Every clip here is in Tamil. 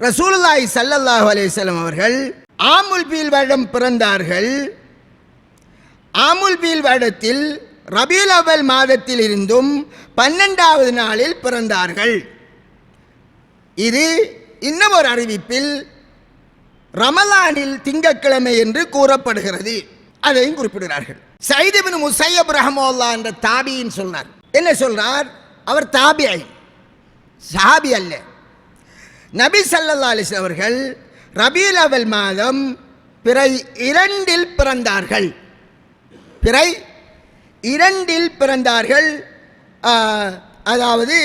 ரசூலாய் சல்லல்லாஹ் வலேசன் அவர்கள் ஆமுல் பீல் வருடம் பிறந்தார்கள். ஆமுல் பீல் வருடத்தில் ரபீல் அவல் மாதத்தில் இருந்தும் பன்னெண்டாவது நாளில் பிறந்தார்கள். இது இன்னும் ஒரு அறிவிப்பில் ரமலானில் திங்கட்கிழமை என்று கூறப்படுகிறது. அதையும் குறிப்பிடுகிறார்கள். சைதிபின் முசையப் ரஹமோல்லா என்ற தாபியின் சொன்னார். என்ன சொல்றார்? அவர் தாபியாய். சாபி அல்ல. நபி ஸல்லல்லாஹு அலிஸ் அவர்கள் ரபீல் அவல் மாதம் பிறை இரண்டில் பிறந்தார்கள். பிறை இரண்டில் பிறந்தார்கள். அதாவது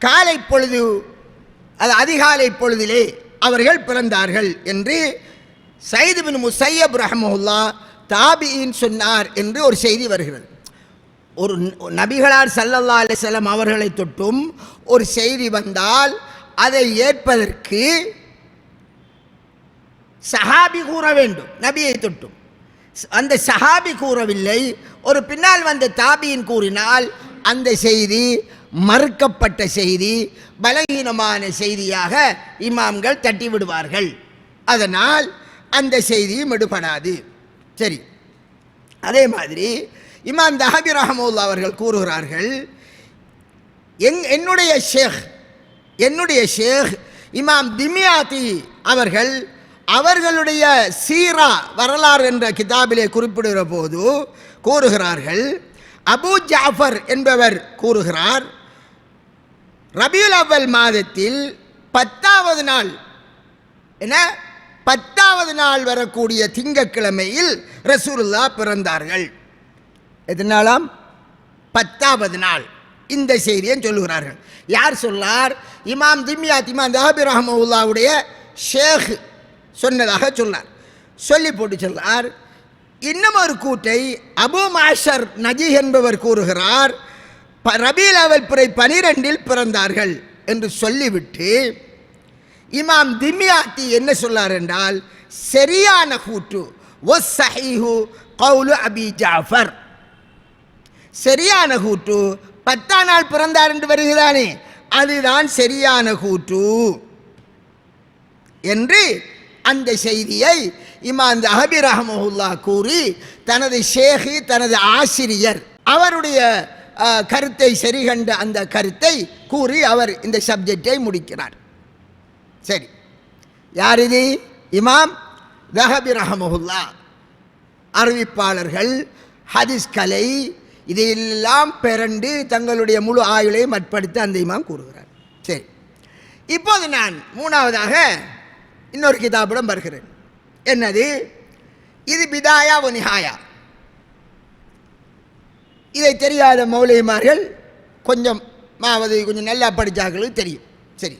காலை பொழுது அது அதிகாலை பொழுதிலே அவர்கள் பிறந்தார்கள் என்று சைது பின் முசையப் ரஹமுல்லா தாபியின் சொன்னார் என்று ஒரு செய்தி வருகிறது. ஒரு நபிகளார் சல்லல்லா அலிசல்லாம் அவர்களை தொட்டும் ஒரு செய்தி வந்தால் அதை ஏற்பதற்கு சஹாபி கூற வேண்டும் நபியை தொட்டும். அந்த சஹாபி கூறவில்லை. ஒரு பின்னால் வந்த தாபியின் கூறினால் அந்த செய்தி மறுக்கப்பட்ட செய்தி பலகீனமான செய்தியாக இமாம்கள் தட்டி விடுவார்கள் அதனால் அந்த செய்தியும் எடுபடாது. சரி. அதே மாதிரி இமாம் தஹபி ரஹமுல்லா அவர்கள் கூறுகிறார்கள் எங் என்னுடைய ஷேக் என்னுடைய ஷேக் இமாம் திமியாத்தி அவர்கள் அவர்களுடைய சீரா வரலாறு என்ற கிதாபிலே குறிப்பிடுகிற போது கூறுகிறார்கள் அபூ ஜாஃபர் என்பவர் கூறுகிறார் ரபியுல் அவ்வல் மாதத்தில் பத்தாவது நாள் என பத்தாவது நாள் வரக்கூடிய திங்கட்கிழமையில் ரசூலுல்லா பிறந்தார்கள். எதனாலாம் பத்தாவது நாள். இந்த செய்தியை சொல்லுகிறார்கள். யார் சொன்னார் இமாம் திம்யா திமாம் தஹபி ரஹமுல்லாவுடைய ஷேக் சொன்னதாக சொன்னார். சொல்லி போட்டு சொன்னார் இன்னும் ஒரு கூட்டை அபு மாஷர் நஜி என்பவர் கூறுகிறார். ப- ரபீல் அவல் பிறை பனிரெண்டில் பிறந்தார்கள் என்று சொல்லிவிட்டு இமாம் திம்யாத்தி என்ன சொன்னார் என்றால் சரியான கூற்று. ஒஸ் சஹிஹு கவுலு அபி ஜாஃபர். சரியான கூற்று பத்தாம் நாள் பிறந்தார் என்று வருகிறானே அதுதான் சரியான கூற்று. என்று அந்த செய்தியை இமாம் அஹபி ரஹமஹுல்லா கூறி தனது ஷேகு தனது ஆசிரியர் அவருடைய கருத்தை கருத்தை சரிகண்ட அந்த கருத்தை கூறி அவர் இந்த சப்ஜெக்டை முடிக்கிறார். சரி. யார் இது? இமாம் தஹபி ரஹமஹுல்லா. அறிவிப்பாளர்கள் ஹதீஸ் கலை இதையெல்லாம் பிறண்டு தங்களுடைய முழு ஆயுளையும் அட்படுத்தி அந்த இமாம் கூறுகிறார். சரி. இப்போது நான் மூணாவதாக இன்னொரு கிதாபிடம் வருகிறேன். என்னது? இது பிதாயா ஒனிஹாயா இதை தெரியாத மௌலிமார்கள் கொஞ்சம் மாவது கொஞ்சம் நல்லா படித்தார்களுக்கு தெரியும். சரி.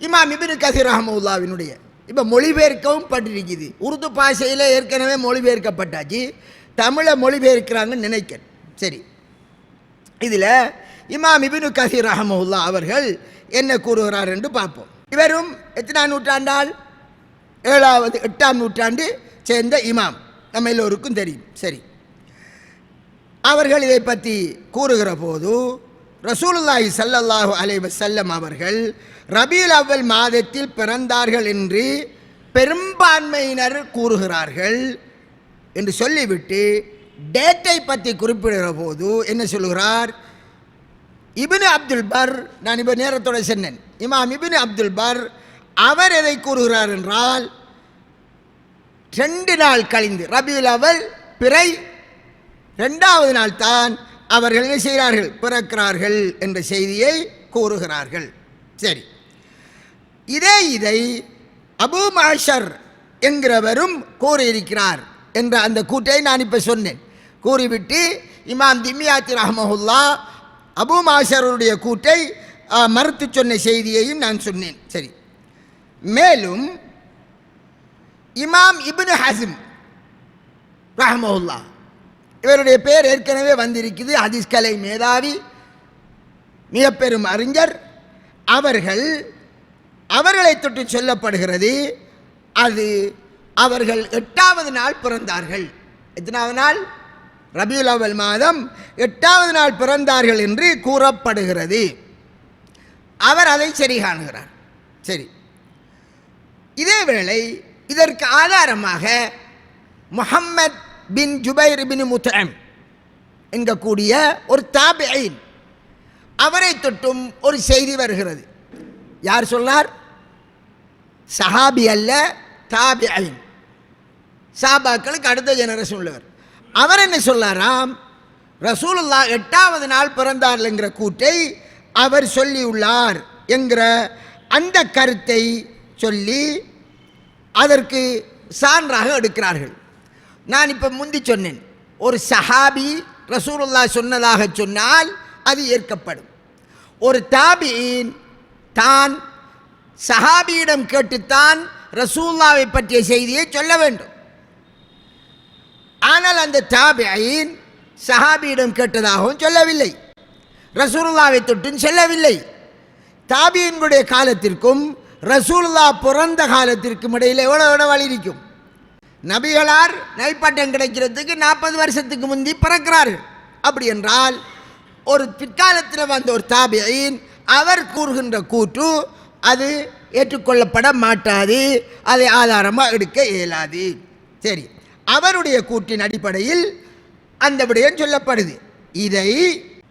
இமாம் இபின் கசீர் ரஹமுல்லாவினுடைய இப்போ மொழிபெயர்க்கவும் பட்டிருக்குது. உருது பாஷையில் ஏற்கனவே மொழிபெயர்க்கப்பட்டாச்சு. தமிழை மொழிபெயர்க்கிறாங்கன்னு நினைக்கிறேன். சரி. இதில் இமாம் இபினு கசீர் ரஹமுல்லா அவர்கள் என்ன கூறுகிறார் என்று பார்ப்போம். இவரும் எத்தனாம் நூற்றாண்டால்? ஏழாவது எட்டாம் நூற்றாண்டு சேர்ந்த இமாம். நம்ம எல்லோருக்கும் தெரியும். சரி. அவர்கள் இதை பற்றி கூறுகிற போது ரசூலுல்லாஹி சல்லல்லாஹு அலைவ செல்லம் அவர்கள் ரபீல் அவ்வல் மாதத்தில் பிறந்தார்கள் என்று பெரும்பான்மையினர் கூறுகிறார்கள் என்று சொல்லிவிட்டு டேட்டை பற்றி குறிப்பிடுகிற போது என்ன சொல்கிறார் இபின் அப்துல் பர் நான் இப்போ நேரத்தோட சொன்னேன். இமாம் இபின் அப்துல் பர் அவர் எதை கூறுகிறார் என்றால் ரெண்டு நாள் கழிந்து ரபியுல் அவல் பிறை ரெண்டாவது நாள் தான் அவர்கள் என்ன செய்கிறார்கள்? பிறக்கிறார்கள் என்ற செய்தியை கூறுகிறார்கள். சரி. இதே இதை அபூ மாஷர் என்கிறவரும் கூறியிருக்கிறார் என்ற அந்த கூட்டை நான் இப்போ சொன்னேன். கூறிவிட்டு இமாம் திம்யாத்தி ரஹமஹுல்லா அபூ மாஷருடைய கூட்டை மறுத்து சொன்ன செய்தியையும் நான் சொன்னேன். சரி. மேலும் இமாம் இபின் ஹசிம் ரஹமஹுல்லா இவருடைய பேர் ஏற்கனவே வந்திருக்குது ஹதீஸ் கலை மேதாவி மிகப்பெரும் அறிஞர். அவர்கள் அவர்களை தொட்டு சொல்லப்படுகிறது அது அவர்கள் எட்டாவது நாள் பிறந்தார்கள். எத்தனாவது நாள்? ரபியுல் அவல் மாதம் எட்டாவது நாள் பிறந்தார்கள் என்று கூறப்படுகிறது. அவர் அதை சரி காணுகிறார். சரி. இதேவேளை இதற்கு ஆதாரமாக முஹம்மத் பின் ஜுபைர் பின் முத்தம் என்கக்கூடிய ஒரு தாபியின் அவரை தொட்டும் ஒரு செய்தி வருகிறது. யார் சொன்னார்? சஹாபி அல்ல தாபியின். சாபாக்களுக்கு அடுத்த ஜெனரேஷன் உள்ளவர். அவர் என்ன சொல்லாராம்? ரசூலுல்லா எட்டாவது நாள் பிறந்தார்ங்கிற கூற்றை அவர் சொல்லியுள்ளார் என்கிற அந்த கருத்தை சொல்லி அதற்கு சான்றாக எடுக்கிறார்கள். நான் இப்போ முந்தி சொன்னேன் ஒரு சஹாபி ரசூலுல்லா சொன்னதாக சொன்னால் அது ஏற்கப்படும். ஒரு தாபியின் தான் சஹாபியிடம் கேட்டுத்தான் ரசூல்லாவை பற்றிய செய்தியை சொல்ல வேண்டும். ஆனால் அந்த தாபியின் சஹாபியிடம் கேட்டதாகவும் சொல்லவில்லை. ரசூலுல்லாவை தொட்டும் செல்லவில்லை. தாபியினுடைய காலத்திற்கும் ரசூலுல்லா பிறந்த காலத்திற்கும் இடையில் எவ்வளோ இடைவெளி இருக்கும்? நபிகளார் நைப்பாட்டம் கிடைக்கிறதுக்கு நாற்பது வருஷத்துக்கு முந்தி பிறக்கிறார்கள். அப்படி என்றால் ஒரு பிற்காலத்தில் வந்த ஒரு தாபியின் அவர் கூறுகின்ற கூற்று அது ஏற்றுக்கொள்ளப்பட மாட்டாது அதை ஆதாரமாக எடுக்க இயலாது. சரி. அவருடைய கூற்றின் அடிப்படையில் அந்த விடயம் சொல்லப்படுது. இதை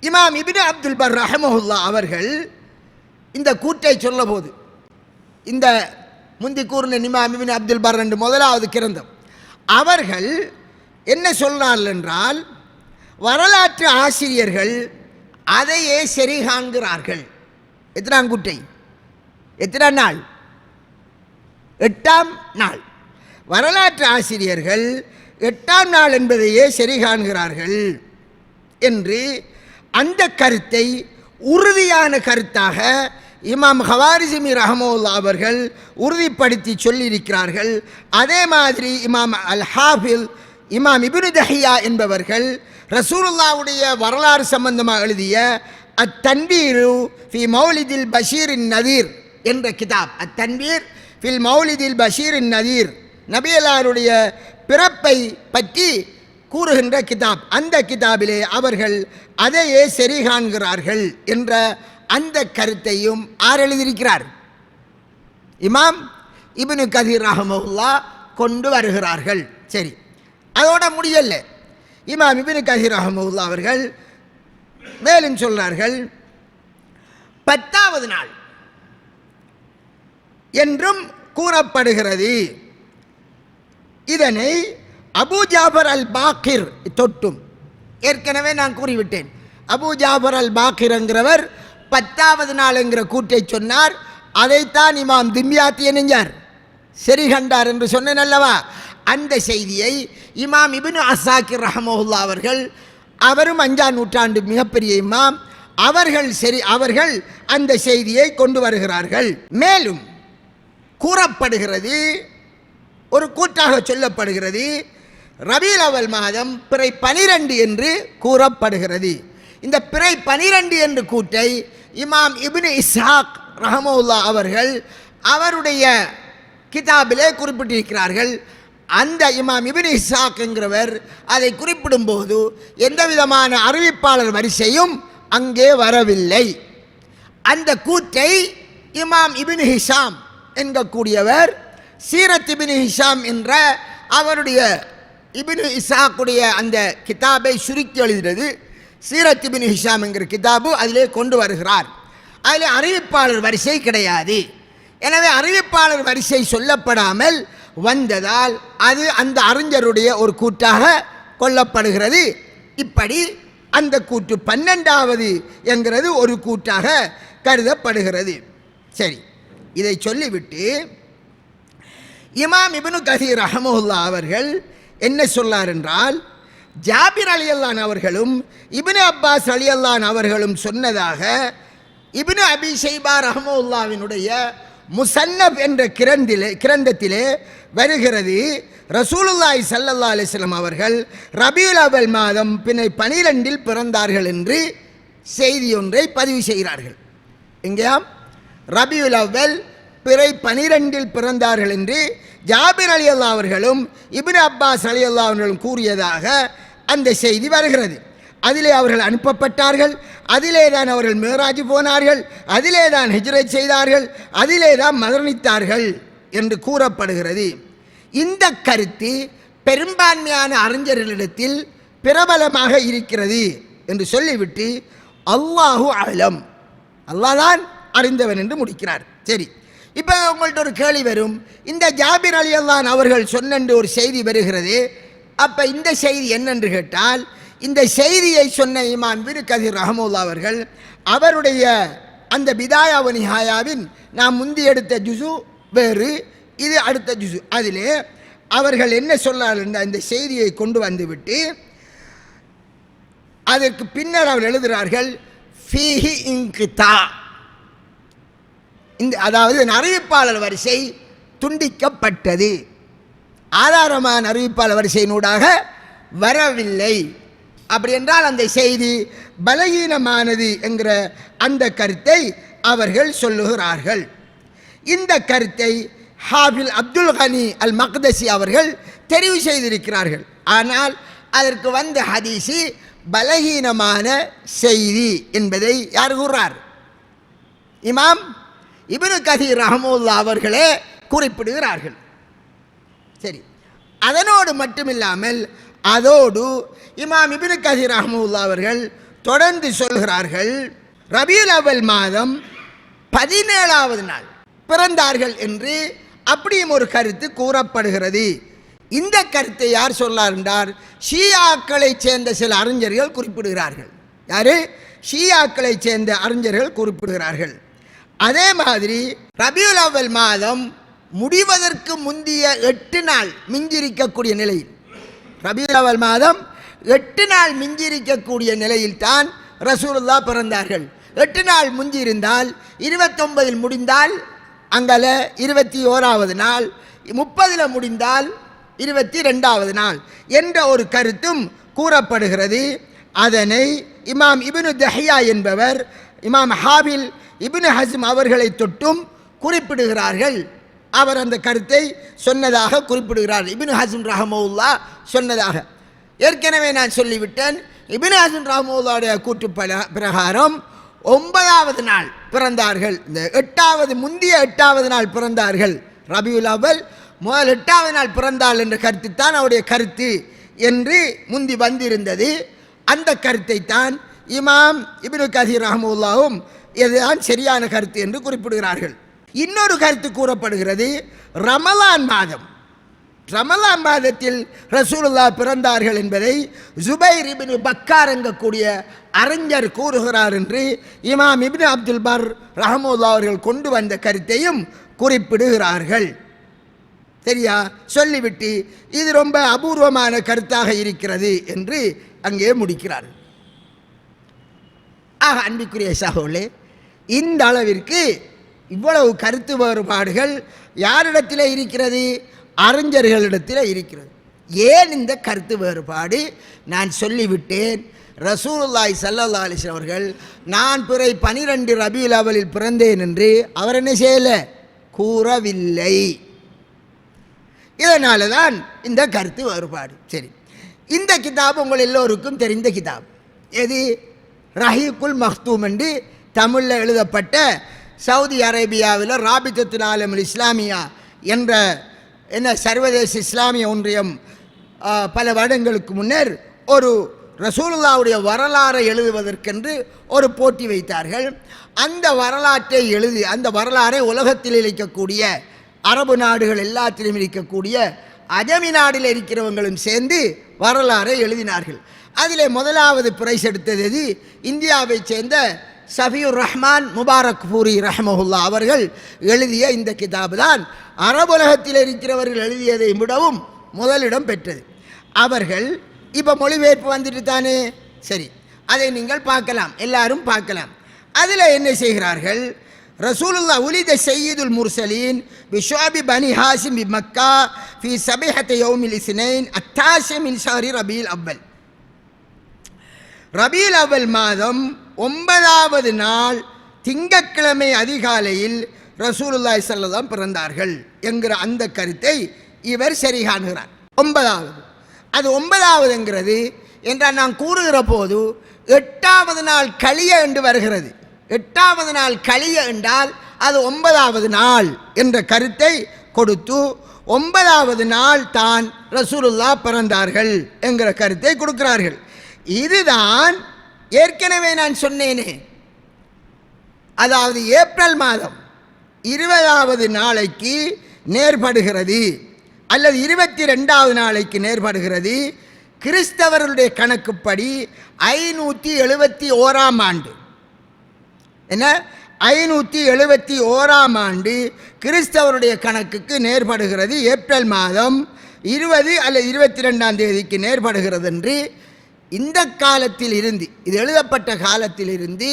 இமாம் இபின் அப்துல் பர் ரஹமஹுல்லா அவர்கள் இந்த கூற்றை சொல்லபோது. இந்த முந்தி கூறின இமாம் இபின் அப்துல் பர் என்று முதலாவது கிரந்தம். அவர்கள் என்ன சொல்றார்கள் என்றால் வரலாற்று ஆசிரியர்கள் அதையே சரி காண்கிறார்கள். எத்தனாம் கூட்டை எத்தனாம் நாள்? எட்டாம் நாள். வரலாற்று ஆசிரியர்கள் எட்டாம் நாள் என்பதையே சரி காண்கிறார்கள் என்று அந்த கருத்தை உறுதியான கருத்தாக இமாம் ஹவாரிசிமி ரஹமோல்லா அவர்கள் உறுதிப்படுத்தி சொல்லியிருக்கிறார்கள். அதே மாதிரி இமாம் அல் ஹாஃபில் இமாம் இபினு தஹியா என்பவர்கள் ரசூலுல்லாவுடைய வரலாறு சம்பந்தமாக எழுதிய அத்தன்பீரு ஃபி மௌலிதில் பஷீரின் நதீர் என்ற கிதாப். அத்தன்பீர் ஃபில் மௌலிதில் பஷீரின் நதீர். நபியலாருடைய பிறப்பை பற்றி கூறுகின்ற கிதாப். அந்த கிதாபிலே அவர்கள் அதையே சரி காண்கிறார்கள் என்ற அந்த கருத்தையும் ஆர் எழுதியிருக்கிறார். இமாம் இபின் கதீர் ரஹமவுல்லா கொண்டு வருகிறார்கள். சரி அதோட முடியல இமாம் இபின் கதீர் ரஹமுல்லா அவர்கள் மேலும் சொல்கிறார்கள் பத்தாவது நாள் என்றும் கூறப்படுகிறது. இதனை அபு ஜாபர் அல் பாக்கிர் தொட்டும். ஏற்கனவே நான் கூறிவிட்டேன். அபு ஜாபர் அல் பாக்கிர் என்கிறவர் பத்தாவது நாள் என்கிற கூற்றை சொன்னார். அதைத்தான் இமாம் திம்யாத்தி என்னஞ்சார் சரி கண்டார் என்று சொன்னேன் அல்லவா? அந்த செய்தியை இமாம் இபின் அசாக்கிர் ரஹமஹுல்லா அவர்கள் அவரும் அஞ்சாம் நூற்றாண்டு மிகப்பெரிய இமாம் அவர்கள் சரி அவர்கள் அந்த செய்தியை கொண்டு வருகிறார்கள். மேலும் கூறப்படுகிறது ஒரு கூற்றாக சொல்லப்படுகிறது. ரபீல் அவல் மாதம் பிறை பனிரெண்டு என்று கூறப்படுகிறது. இந்த பிறை பனிரெண்டு என்று கூட்டை இமாம் இபின் இஸ்ஹாக் ரஹமுல்லா அவர்கள் அவருடைய கிதாபிலே குறிப்பிட்டிருக்கிறார்கள். அந்த இமாம் இபின் இஸ்ஹாக் என்கிறவர் அதை குறிப்பிடும்போது எந்த விதமான அறிவிப்பாளர் வரிசையும் அங்கே வரவில்லை. அந்த கூற்றை இமாம் இபின் ஹிஷாம் என்கக்கூடியவர் சீரத் இபின் ஹிஷாம் என்ற அவருடைய இபின் இசாக்குடைய அந்த கிதாபை சுருக்கி எழுதுகிறது சீரத் இபின் ஹிஷாம் என்கிற கிதாபு அதிலே கொண்டு வருகிறார். அதில் அறிவிப்பாளர் வரிசை கிடையாது. எனவே அறிவிப்பாளர் வரிசை சொல்லப்படாமல் வந்ததால் அது அந்த அறிஞருடைய ஒரு கூட்டாக கொல்லப்படுகிறது இப்படி அந்த கூற்று பன்னெண்டாவது என்கிறது ஒரு கூட்டாக கருதப்படுகிறது. சரி இதை சொல்லிவிட்டு இமாம் இப்னு கதீர் ரஹமுல்லா அவர்கள் என்ன சொன்னார் என்றால் ஜாபிர் அலி அல்லான் அவர்களும் இப்னு அப்பாஸ் அலி அல்லான் அவர்களும் சொன்னதாக இப்னு அபி ஷைபா ரஹமுல்லாவினுடைய முசன்னப் என்ற கிரந்திலே கிரந்தத்திலே வருகிறது. ரசூலுல்லாய் சல்லல்லா அலைஹி அவர்கள் ரபியுல் அவல் மாதம் பின்னை பனிரெண்டில் பிறந்தார்கள் என்று செய்தி ஒன்றை பதிவு செய்கிறார்கள். எங்கேயாம்? ரபியுல் அவ்வல் பிறை பனிரெண்டில் பிறந்தார்கள் என்று ஜாபிர் அலி அல்லா அவர்களும் இபின் அப்பாஸ் அலி அல்லா அவர்களும் கூறியதாக அந்த செய்தி வருகிறது. அதிலே அவர்கள் அனுப்பப்பட்டார்கள் அதிலே தான் அவர்கள் மேராஜ் போனார்கள் அதிலே தான் ஹிஜ்ரை செய்தார்கள் அதிலே தான் மரணித்தார்கள் என்று கூறப்படுகிறது. இந்த கருத்து பெரும்பான்மையான அறிஞர்களிடத்தில் பிரபலமாக இருக்கிறது என்று சொல்லிவிட்டு அல்லாஹு அலம் அல்லாஹ் தான் அறிந்தவன் என்று முடிக்கிறார். சரி. இப்போ உங்கள்கிட்ட ஒரு கேள்வி வரும். இந்த ஜாபிர் அலியல்லான் அவர்கள் சொன்னென்று ஒரு செய்தி வருகிறது. அப்போ இந்த செய்தி என்னென்று கேட்டால் இந்த செய்தியை சொன்ன இமாம் விரு கதிர் ரஹமுல்லா அவர்கள் அவருடைய அந்த பிதாயாவ நிஹாயாவின் நாம் முந்தி எடுத்த ஜுசு வேறு இது அடுத்த ஜுசு. அதிலே அவர்கள் என்ன சொன்னார் என்ற இந்த செய்தியை கொண்டு வந்துவிட்டு அதற்கு பின்னர் அவர் எழுதுகிறார்கள் ஃபீஹி இன்கிதா இந்த அதாவது அறிவிப்பாளர் வரிசை துண்டிக்கப்பட்டது. ஆதாரமான அறிவிப்பாளர் வரிசையினூடாக வரவில்லை. அப்படி என்றால் அந்த செய்தி பலகீனமானது என்கிற அந்த கருத்தை அவர்கள் சொல்லுகிறார்கள். இந்த கருத்தை ஹாபில் அப்துல் கனி அல் மக்தசி அவர்கள் தெரிவு செய்திருக்கிறார்கள். ஆனால் அதற்கு வந்த ஹதீசி பலகீனமான செய்தி என்பதை யார் கூறுறார்? இமாம் இப்னு கதீர் ரஹமுல்லா அவர்களே குறிப்பிடுகிறார்கள். சரி. அதனோடு மட்டுமில்லாமல் அதோடு இமாம் இப்னு கதீர் ரஹமுல்லா அவர்கள் தொடர்ந்து சொல்கிறார்கள் ரபியுல் அவல் மாதம் பதினேழாவது நாள் பிறந்தார்கள் என்று அப்படியும் ஒரு கருத்து கூறப்படுகிறது. இந்த கருத்தை யார் சொன்னார் என்றார் ஷியாக்களை சேர்ந்த சில அறிஞர்கள் குறிப்பிடுகிறார்கள். யாரு? ஷியாக்களை சேர்ந்த அறிஞர்கள் குறிப்பிடுகிறார்கள். அதே மாதிரி ரபியுல் அவல் மாதம் முடிவதற்கு முந்திய எட்டு நாள் மிஞ்சிருக்கக்கூடிய நிலையில். ரபியுல் அவல் மாதம் எட்டு நாள் மிஞ்சிருக்கக்கூடிய நிலையில் தான் ரசூலுல்லா பிறந்தார்கள். எட்டு நாள் முஞ்சியிருந்தால் இருபத்தொன்பதில் முடிந்தால் அங்கல இருபத்தி ஓராவது நாள் முப்பதில் முடிந்தால் இருபத்தி ரெண்டாவது நாள் என்ற ஒரு கருத்தும் கூறப்படுகிறது. அதனை இமாம் இபினு தஹியா என்பவர் இமாம் ஹாபில் இபின் ஹசிம் அவர்களை தொட்டும் குறிப்பிடுகிறார்கள். அவர் அந்த கருத்தை சொன்னதாக குறிப்பிடுகிறார். இபின் ஹஸ்ம் ரஹமவுல்லா சொன்னதாக. ஏற்கனவே நான் சொல்லிவிட்டேன். இபின் ஹசின் ரஹமவுல்லாவுடைய கூற்று பிரகாரம் ஒன்பதாவது நாள் பிறந்தார்கள். இந்த எட்டாவது முந்திய எட்டாவது நாள் பிறந்தார்கள். ரபியுல் அவல் முதல் எட்டாவது நாள் பிறந்தாள் என்ற கருத்து தான் அவருடைய கருத்து என்று முந்தி வந்திருந்தது. அந்த கருத்தை தான் இமாம் இபின் கசீர் ரஹமுல்லாவும் இதுதான் சரியான கருத்து என்று குறிப்பிடுகிறார்கள். இன்னொரு கருத்து கூறப்படுகிறது ரமலான் மாதம். ரமலான் மாதத்தில் ரசூலுல்லா பிறந்தார்கள் என்பதை ஜுபைர் இபின் பக்கார் எங்கக்கூடிய அறிஞர் கூறுகிறார் என்று இமாம் இபின் அப்துல் பர் ரஹமுல்லா அவர்கள் கொண்டு வந்த கருத்தையும் குறிப்பிடுகிறார்கள். சரியா? சொல்லிவிட்டு இது ரொம்ப அபூர்வமான கருத்தாக இருக்கிறது என்று அங்கே முடிக்கிறார் ஆக அன்பிக்குரிய சகோலே இந்த அளவிற்கு இவ்வளவு கருத்து வேறுபாடுகள் யாரிடத்தில் இருக்கிறது? அறிஞர்களிடத்தில் இருக்கிறது. ஏன் இந்த கருத்து வேறுபாடு? நான் சொல்லிவிட்டேன். ரசூலுல்லாய் சல்லா அலிஸ் அவர்கள் நான் பிறை பனிரெண்டு ரபியுல் அவலில் பிறந்தேன் என்று அவர் என்ன செய்யலை? கூறவில்லை. இதனால தான் இந்த கருத்து வேறுபாடு. சரி. இந்த கிதாப் உங்கள் எல்லோருக்கும் தெரிந்த கிதாப். எது? ரஹீக்குல் மஹ்தூம் என்று தமிழில் எழுதப்பட்ட சவுதி அரேபியாவில் ராபித்தத்துல் ஆலம் இஸ்லாமியா என்ற என்ன சர்வதேச இஸ்லாமிய ஒன்றியம் பல வருடங்களுக்கு முன்னர் ஒரு ரசூலுல்லாவுடைய வரலாறை எழுதுவதற்கென்று ஒரு போட்டி வைத்தார்கள். அந்த வரலாற்றை எழுதி அந்த வரலாறை உலகத்தில் இருக்கக்கூடிய அரபு நாடுகள் எல்லாத்திலும் இருக்கக்கூடிய அஜமி நாடில் இருக்கிறவங்களும் சேர்ந்து வரலாறை எழுதினார்கள். அதிலே முதலாவது பிரைஸ் எடுத்தது எது? இந்தியாவைச் சேர்ந்த சஃபியுர் ரஹ்மான் முபாரக் பூரி ரஹமஹுல்லா அவர்கள் எழுதிய இந்த கிதாபு தான் அரபுலகத்தில் இருக்கிறவர்கள் எழுதியதை விடவும் முதலிடம் பெற்றது. அவர்கள் இப்போ மொழிபெயர்ப்பு வந்துட்டு தானே? சரி அதை நீங்கள் பார்க்கலாம். எல்லாரும் பார்க்கலாம். அதில் என்ன செய்கிறார்கள்? ரசூலுல்லா உலித சையீதுல் முர்சலீன் பிஷாபி பனி ஹாசிம் பி மக்கா ஃபி சபிஹத் யௌமில் இஸ்னைன் அத்தாஷி ரபீல் அவ்வல். ரபீல் அவ்வல் மாதம் ஒன்பதாவது நாள் திங்கட்கிழமை அதிகாலையில் ரசூலுல்லாய் ஸல்லல்லாஹு பிறந்தார்கள் என்கிற அந்த கருத்தை இவர் சரி காணுகிறார். ஒன்பதாவது. அது ஒன்பதாவதுங்கிறது என்றால் நான் கூறுகிற போது எட்டாவது நாள் கழிய என்று வருகிறது. எட்டாவது நாள் கழிய என்றால் அது ஒன்பதாவது நாள் என்ற கருத்தை கொடுத்து ஒன்பதாவது நாள் தான் ரசூலுல்லா பிறந்தார்கள் என்கிற கருத்தை கொடுக்கிறார்கள். இதுதான் ஏற்கனவே நான் சொன்னேனே. அதாவது ஏப்ரல் மாதம் இருபதாவது நாளைக்கு நேர்படுகிறது அல்லது இருபத்தி ரெண்டாவது நாளைக்கு நேர்படுகிறது கிறிஸ்தவர்களுடைய கணக்குப்படி ஐநூற்றி எழுபத்தி ஓராம் ஆண்டு. என்ன? ஐநூற்றி எழுபத்தி ஓராம் ஆண்டு கிறிஸ்தவருடைய கணக்குக்கு நேர்படுகிறது. ஏப்ரல் மாதம் இருபது அல்லது இருபத்தி ரெண்டாம் தேதிக்கு நேர்படுகிறது என்று இந்த காலத்தில் இருந்து இது எழுதப்பட்ட காலத்தில் இருந்து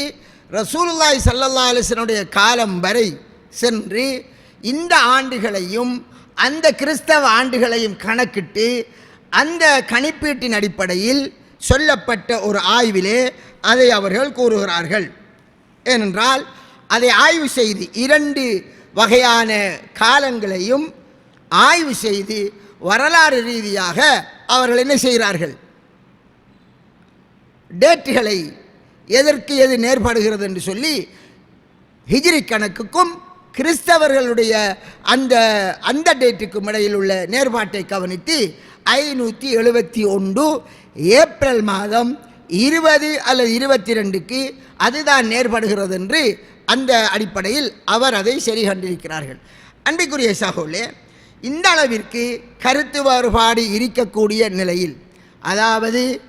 ரசூலுல்லாய் சல்லல்லா அலிசனுடைய காலம் வரை சென்று இந்த ஆண்டுகளையும் அந்த கிறிஸ்தவ ஆண்டுகளையும் கணக்கிட்டு அந்த கணிப்பீட்டின் அடிப்படையில் சொல்லப்பட்ட ஒரு ஆய்விலே அதை அவர்கள் கூறுகிறார்கள். ஏனென்றால் அதை ஆய்வு செய்து இரண்டு வகையான காலங்களையும் ஆய்வு செய்து வரலாறு ரீதியாக அவர்கள் என்ன செய்கிறார்கள்? டேட்டுகளை எதற்கு எது நேர்படுகிறது என்று சொல்லி ஹிஜ்ரி கணக்குக்கும் கிறிஸ்தவர்களுடைய அந்த அந்த டேட்டுக்கும் இடையில் உள்ள நேர்பாட்டை கவனித்து ஐநூற்றி எழுபத்தி ஒன்று ஏப்ரல் மாதம் இருபது அல்லது இருபத்தி ரெண்டுக்கு அதுதான் நேர்படுகிறது என்று அந்த அடிப்படையில் அவர் அதை சரி கண்டிருக்கிறார்கள். அன்பிற்குரிய சகோலே இந்த அளவிற்கு கருத்து வேறுபாடு இருக்கக்கூடிய நிலையில் அதாவது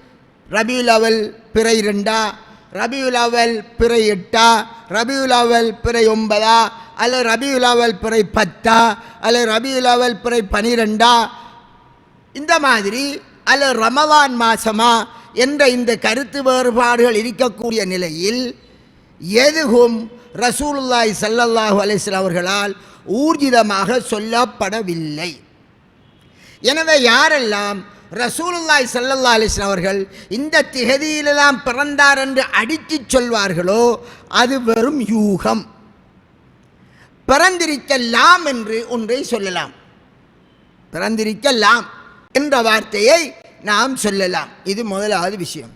ரபியுல் அவல் பிறை ரெண்டா ரபியுல் அவல் பிறை எட்டா? ரபியுல் அவல் பிறை ஒன்பதா? அல்ல ரபியுல் அவல் பிறை பத்தா? அல்ல ரபியுல் அவல் பிறை பனிரெண்டா? இந்த மாதிரி அல்ல ரமவான் மாசமா? என்ற இந்த கருத்து வேறுபாடுகள் இருக்கக்கூடிய நிலையில் எதுவும் ரசூலுல்லாய் சல்லல்லாஹு அலைஹி அவர்களால் ஊர்ஜிதமாக சொல்லப்படவில்லை. எனவே யாரெல்லாம் ரசூலுல்லாய் சல்லல்லா அலிஸ்லாம் அவர்கள் இந்த திகதியிலெல்லாம் பிறந்தார் என்று அடித்து சொல்வார்களோ அது வெறும் யூகம். பிறந்திருக்கலாம் என்று ஒன்றை சொல்லலாம். பிறந்திருக்கலாம் என்ற வார்த்தையை நாம் சொல்லலாம். இது முதலாவது விஷயம்.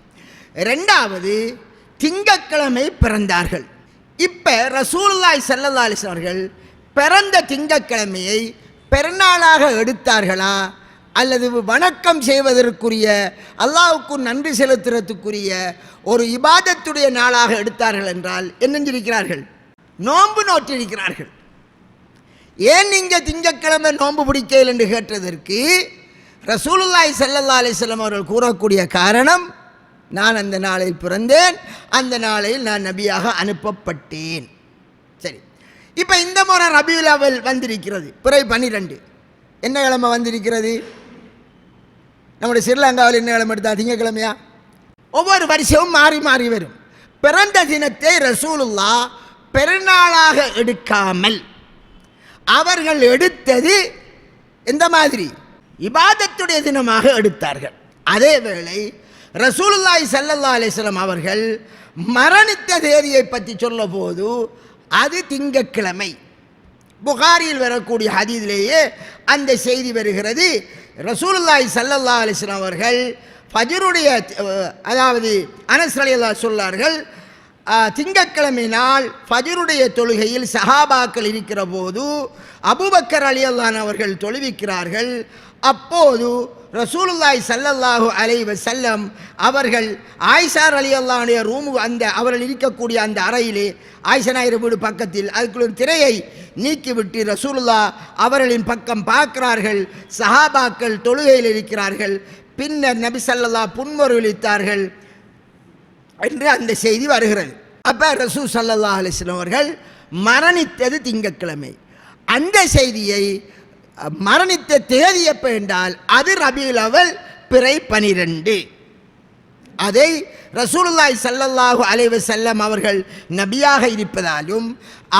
ரெண்டாவது திங்கக்கிழமை பிறந்தார்கள். இப்போ ரசூலுல்லாய் சல்லல்லா அலிஸ்லாம் அவர்கள் பிறந்த திங்கக்கிழமையை பெருநாளாக எடுத்தார்களா? அல்லது வணக்கம் செய்வதற்குரிய அல்லாவுக்கு நன்றி செலுத்துறதுக்குரிய ஒரு இபாதத்துடைய நாளாக எடுத்தார்கள் என்றால் என்னெஞ்சிருக்கிறார்கள்? நோன்பு நோற்றிருக்கிறார்கள். ஏன் நீங்கள் திங்கக்கிழமை நோன்பு பிடிக்கல் என்று கேட்டதற்கு ரசூலுல்லாய் சல்லல்லா அலைஹி அவர்கள் கூறக்கூடிய காரணம் நான் அந்த நாளில் பிறந்தேன் அந்த நாளில் நான் நபியாக அனுப்பப்பட்டேன். சரி. இப்போ இந்த முறை ரபியுல் அவல் வந்திருக்கிறது. பிறை பன்னிரெண்டு என்ன கிழமை வந்திருக்கிறது? நம்முடைய ஸ்ரீலங்காவில் என்ன கிழமை எடுத்தா திங்கக்கிழமையா? ஒவ்வொரு வருஷமும் மாறி மாறி வரும். பிறந்த தினத்தை ரசூலுல்லா பெருநாளாக எடுக்காமல் அவர்கள் எடுத்தது எந்த மாதிரி? இபாதத்துடைய தினமாக எடுத்தார்கள். அதே வேளை ரசூலுல்லாய் சல்லல்லா அலிஸ்லாம் அவர்கள் மரணித்த தேதியை பற்றி சொல்ல போது அது திங்கக்கிழமை. புகாரியில் வரக்கூடிய ஹதீதிலேயே அந்த செய்தி வருகிறது. ரசூலுல்லாய் சல்லல்லா அலிஸ்லாம் அவர்கள் ஃபஜருடைய அதாவது அனஸ் ரலியல்லாஹு சொல்லார்கள் திங்கக்கிழமை திங்கட்கிழமை நாள் ஃபஜ்ருடைய தொழுகையில் சஹாபாக்கள் இருக்கிற போது அபுபக்கர் அலி அல்லான் அவர்கள் தொழுவிக்கிறார்கள். அப்போது ரசூலுல்லாய் சல்லல்லாஹு அலை செல்லம் அவர்கள் ஆயிஷார் அலி அல்லானுடைய ரூமு அந்த அவர்கள் இருக்கக்கூடிய அந்த அறையிலே ஆயிஷா வீடு பக்கத்தில் அதுக்குள்ள திரையை நீக்கிவிட்டு ரசூலுல்லா அவர்களின் பக்கம் பார்க்கிறார்கள். சஹாபாக்கள் தொழுகையில் இருக்கிறார்கள். பின்னர் நபி ஸல்லல்லாஹு புன்முறுவலித்தார்கள் என்று அந்த செய்தி வருகிறது. அப்போ ரசூ சல்லா அலிஸ்லம் அவர்கள் மரணித்தது திங்கட்கிழமை. அந்த செய்தியை மரணித்த தேதி எப்போ என்றால் அது ரபியுல் அவல் பிறை பனிரெண்டு. அதை ரசூலுல்லாய் சல்லல்லாஹு அலைவு செல்லம் அவர்கள் நபியாக இருப்பதாலும்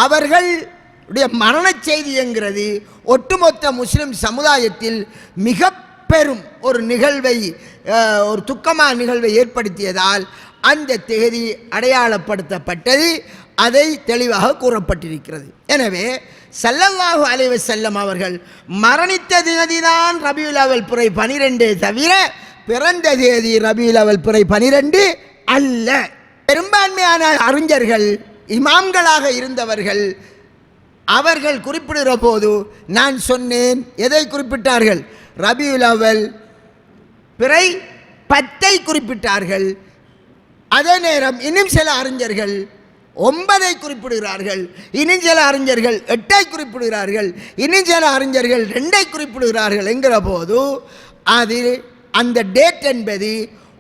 அவர்களுடைய மரணச் செய்தி என்கிறது ஒட்டுமொத்த முஸ்லிம் சமுதாயத்தில் மிக பெரும் ஒரு நிகழ்வை ஒரு துக்கமான நிகழ்வை ஏற்படுத்தியதால் அந்த தேதி அடையாளப்படுத்தப்பட்டது அதை தெளிவாக கூறப்பட்டிருக்கிறது. எனவே ஸல்லல்லாஹு அலைவ செல்லம் அவர்கள் மரணித்த தினதிதான் ரபியுல் அவல் புரை பனிரெண்டே தவிர பிறந்த தேதி ரபியுல் அவல் புரை பனிரெண்டு அல்ல. பெரும்பான்மையான அறிஞர்கள் இமாம்களாக இருந்தவர்கள் அவர்கள் குறிப்பிடுகிற போது நான் சொன்னேன் எதை குறிப்பிட்டார்கள்? ரபியுல் அவல் பிறை பத்தை குறிப்பிட்டார்கள். அதே நேரம் இன்னும் சில அறிஞர்கள் ஒன்பதை குறிப்பிடுகிறார்கள் இன்னும் சில அறிஞர்கள் எட்டை குறிப்பிடுகிறார்கள் இன்னும் சில அறிஞர்கள் ரெண்டை குறிப்பிடுகிறார்கள் என்கிற போது அது அந்த டேட் என்பது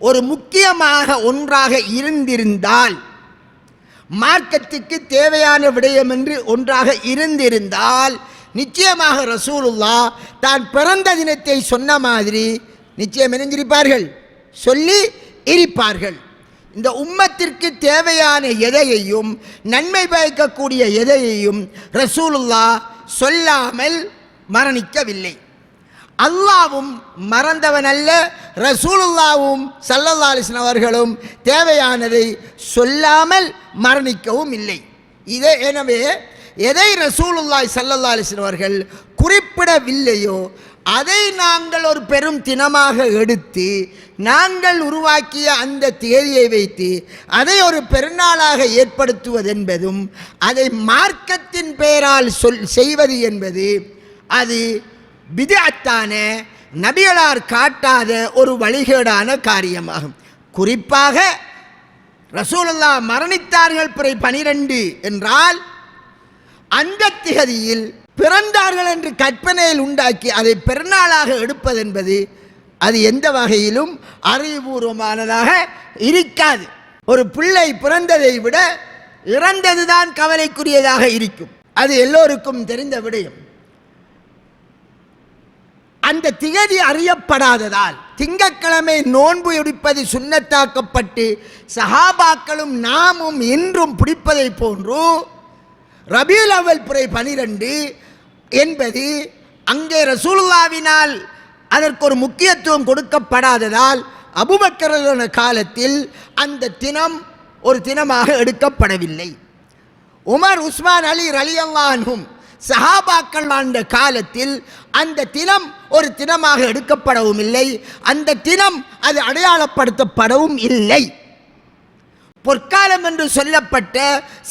ஒரு முக்கியமாக ஒன்றாக இருந்திருந்தால் மார்க்கத்துக்கு தேவையான விடயம் என்று ஒன்றாக இருந்திருந்தால் நிச்சயமாக ரசூலுல்லா தான் பிறந்த தினத்தை சொன்ன மாதிரி நிச்சயம் இணைஞ்சிருப்பார்கள் சொல்லி இருப்பார்கள். இந்த உம்மத்திற்கு தேவையான எதையையும் நன்மை பயக்கக்கூடிய எதையையும் ரசூலுல்லா சொல்லாமல் மரணிக்கவில்லை. அல்லாவும் மறந்தவன் அல்ல ரசூலுல்லாவும் சல்லல்லா அலிஸ்லாம் அவர்களும் தேவையானதை சொல்லாமல் மரணிக்கவும் இல்லை. இதே எனவே எதை ரசூலுல்லாய் சல்லல்லா அலிஸ்லாம் அவர்கள் குறிப்பிடவில்லையோ அதை நாங்கள் ஒரு பெரும் தினமாக எடுத்து நாங்கள் உருவாக்கிய அந்த தேதியை வைத்து அதை ஒரு பெருநாளாக ஏற்படுத்துவதென்பதும் அதை மார்க்கத்தின் பெயரால் சொல் செய்வது என்பது அது விதத்தான நபிகளார் காட்டாத ஒரு வழிகேடான காரியமாகும். குறிப்பாக ரசூலல்லா மரணித்தார்கள் பிறை பனிரெண்டு என்றால் அந்த திகதியில் பிறந்தார்கள் என்று கற்பனையில் உண்டாக்கி அதை பிறநாளாக எடுப்பதென்பது அது எந்த வகையிலும் அறிவுபூர்வமானதாக இருக்காது. ஒரு பிள்ளை பிறந்ததை விட இறந்ததுதான் கவலைக்குரியதாக இருக்கும். அது எல்லோருக்கும் தெரிந்த விடயம். அந்த திகதி அறியப்படாததால் திங்கட்கிழமை நோன்பு எடுப்பது சுண்ணத்தாக்கப்பட்டு சஹாபாக்களும் நாமும் இன்றும் பிடிப்பதை போன்று ரபியுல் அவல் புரை பனிரெண்டு என்பது அங்கே ரசூலுல்லாவினால் அதற்கு ஒரு முக்கியத்துவம் கொடுக்கப்படாததால் அபுபக்கரன காலத்தில் அந்த தினம் ஒரு தினமாக எடுக்கப்படவில்லை. உமர் உஸ்மான் அலி ரலியல்லானும் சஹாபாக்கள் வாழ்ந்த காலத்தில் அந்த தினம் ஒரு தினமாக எடுக்கப்படவும் இல்லை. அந்த தினம் அது அடையாளப்படுத்தப்படவும் இல்லை. பொற்காலம் என்று சொல்லப்பட்ட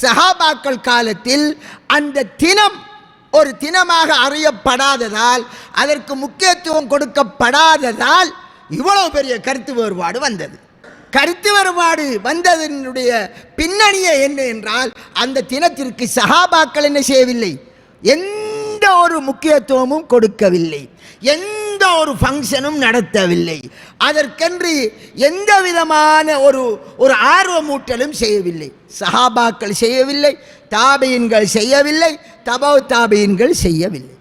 சஹாபாக்கள் காலத்தில் அந்த தினம் ஒரு தினமாக அறியப்படாததால் அதற்கு முக்கியத்துவம் கொடுக்கப்படாததால் இவ்வளவு பெரிய கருத்து வேறுபாடு வந்தது. கருத்து வேறுபாடு வந்ததனுடைய பின்னணியே என்ன என்றால் அந்த தினத்திற்கு சகாபாக்கள் என்ன செய்யவில்லை? எந்த ஒரு முக்கியத்துவமும் கொடுக்கவில்லை. எந்த ஒரு ஃபங்க்ஷனும் நடத்தவில்லை. அதற்கென்று எந்த விதமான ஒரு ஒரு ஆர்வமூட்டலும் செய்யவில்லை. சஹாபாக்கள் செய்யவில்லை தாபையின்கள் செய்யவில்லை தபோ தாபையின்கள் செய்யவில்லை.